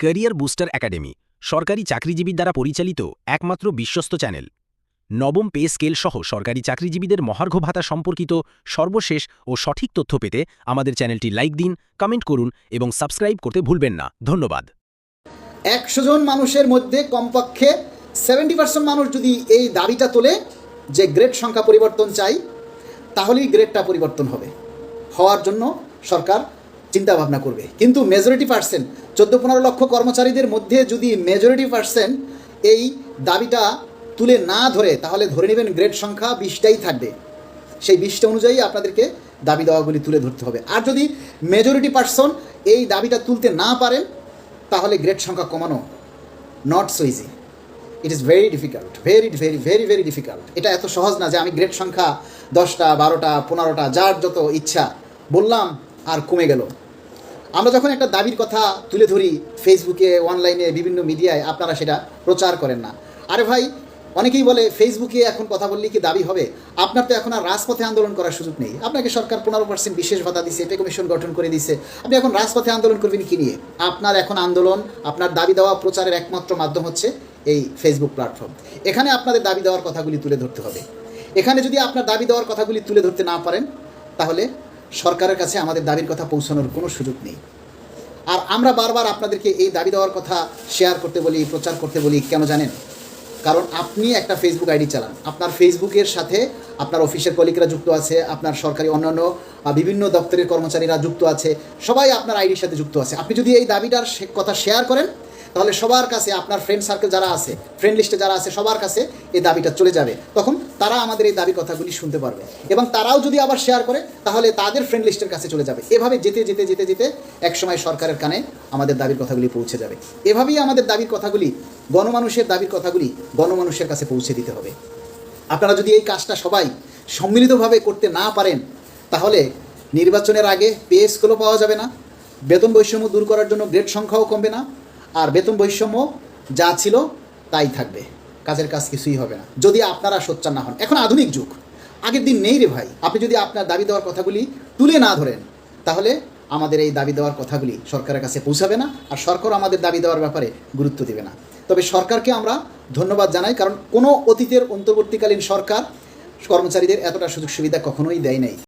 Career booster academy, সরকারি চাকরিজীবীর দ্বারা পরিচালিত একমাত্র বিশ্বস্ত চ্যানেল। নবম পে স্কেল সহ সরকারি চাকরিজীবীদের মহার্ঘ ভাতা সম্পর্কিত সর্বশেষ ও সঠিক তথ্য পেতে আমাদের চ্যানেলটি লাইক দিন, কমেন্ট করুন এবং সাবস্ক্রাইব করতে ভুলবেন না। ধন্যবাদ। একশো জন মানুষের মধ্যে কমপক্ষে সেভেন্টি পার্সেন্ট মানুষ যদি এই দাবিটা তোলে যে গ্রেড সংখ্যা পরিবর্তন চাই, তাহলেই গ্রেডটা পরিবর্তন হবে। হওয়ার জন্য সরকার চিন্তা ভাবনা করবে। কিন্তু মেজরিটি পার্সেন্ট চোদ্দ পনেরো লক্ষ কর্মচারীদের মধ্যে যদি মেজরিটি পার্সেন্ট এই দাবিটা তুলে না ধরে, তাহলে ধরে নেবেন গ্রেড সংখ্যা বিশটাই থাকবে। সেই বিশটা অনুযায়ী আপনাদেরকে দাবি দেওয়াগুলি তুলে ধরতে হবে। আর যদি মেজরিটি পার্সন এই দাবিটা তুলতে না পারেন, তাহলে গ্রেড সংখ্যা কমানো not so easy it is very difficult very very very very difficult এটা এত সহজ না যে আমি গ্রেড সংখ্যা দশটা, বারোটা, পনেরোটা, যার যত ইচ্ছা বললাম আর কমে গেল। আমরা যখন একটা দাবির কথা তুলে ধরি ফেসবুকে অনলাইনে বিভিন্ন মিডিয়ায় আপনারা সেটা প্রচার করেন না। আরে ভাই, অনেকেই বলে ফেসবুকে এখন কথা বললে কি দাবি হবে? আপনার তো এখন আর রাজপথে আন্দোলন করার সুযোগ নেই। আপনাকে সরকার পনেরো পার্সেন্ট বিশেষ ভাতা দিছে পে কমিশন গঠন করে দিছে। আপনি এখন রাজপথে আন্দোলন করবেন কি নিয়ে? আপনার এখন আন্দোলন, আপনার দাবি দেওয়া প্রচারের একমাত্র মাধ্যম হচ্ছে এই ফেসবুক প্ল্যাটফর্ম এখানে আপনাদের দাবি দেওয়ার কথাগুলি তুলে ধরতে হবে। এখানে যদি আপনার দাবি দেওয়ার কথাগুলি তুলে ধরতে না পারেন, তাহলে সরকারের কাছে আমাদের দাবির কথা পৌঁছানোর কোনো সুযোগ নেই। আর আমরা বারবার আপনাদেরকে এই দাবি দেওয়ার কথা শেয়ার করতে বলি, প্রচার করতে বলি, কেন জানেন? কারণ আপনি একটা ফেসবুক আইডি চালান। আপনার ফেসবুকের সাথে আপনার অফিসের কলিগরা যুক্ত আছে, আপনার সরকারি অন্যান্য বিভিন্ন দপ্তরের কর্মচারীরা যুক্ত আছে, সবাই আপনার আইডির সাথে যুক্ত আছে। আপনি যদি এই দাবিটার কথা শেয়ার করেন তাহলে সবার কাছে আপনার ফ্রেন্ড সার্কেল যারা আছে ফ্রেন্ড লিস্টে যারা আছে, সবার কাছে এই দাবিটা চলে যাবে। তখন তারা আমাদের এই দাবি কথাগুলি শুনতে পারবে। এবং তারাও যদি আবার শেয়ার করে, তাহলে তাদের ফ্রেন্ড লিস্টের কাছে চলে যাবে। এভাবে যেতে যেতে যেতে যেতে একসময় সরকারের কানে আমাদের দাবির কথাগুলি পৌঁছে যাবে। এভাবেই আমাদের দাবির কথাগুলি, গণমানুষের দাবির কথাগুলি গণমানুষের কাছে পৌঁছে দিতে হবে। আপনারা যদি এই কাজটা সবাই সম্মিলিতভাবে করতে না পারেন, তাহলে নির্বাচনের আগে পে স্কেলও পাওয়া যাবে না। বেতন বৈষম্য দূর করার জন্য গ্রেড সংখ্যাও কমবে না। আর বেতন বৈষম্য যা ছিল তাই থাকবে। কাজের কাজ কিছুই হবে না। যদি আপনারা সোচ্চার না হন। এখন আধুনিক যুগ। আগের দিন নেই রে ভাই। আপনি যদি আপনার দাবি দেওয়ার কথাগুলি তুলে না ধরেন, তাহলে আমাদের এই দাবি দেওয়ার কথাগুলি সরকারের কাছে পৌঁছাবে না আর সরকার আমাদের দাবি দেওয়ার ব্যাপারে গুরুত্ব দেবে না। তবে সরকারকে আমরা ধন্যবাদ জানাই কারণ কোনো অতীতের অন্তর্বর্তীকালীন সরকার কর্মচারীদের এতটা সুযোগ সুবিধা কখনোই দেয় নাই।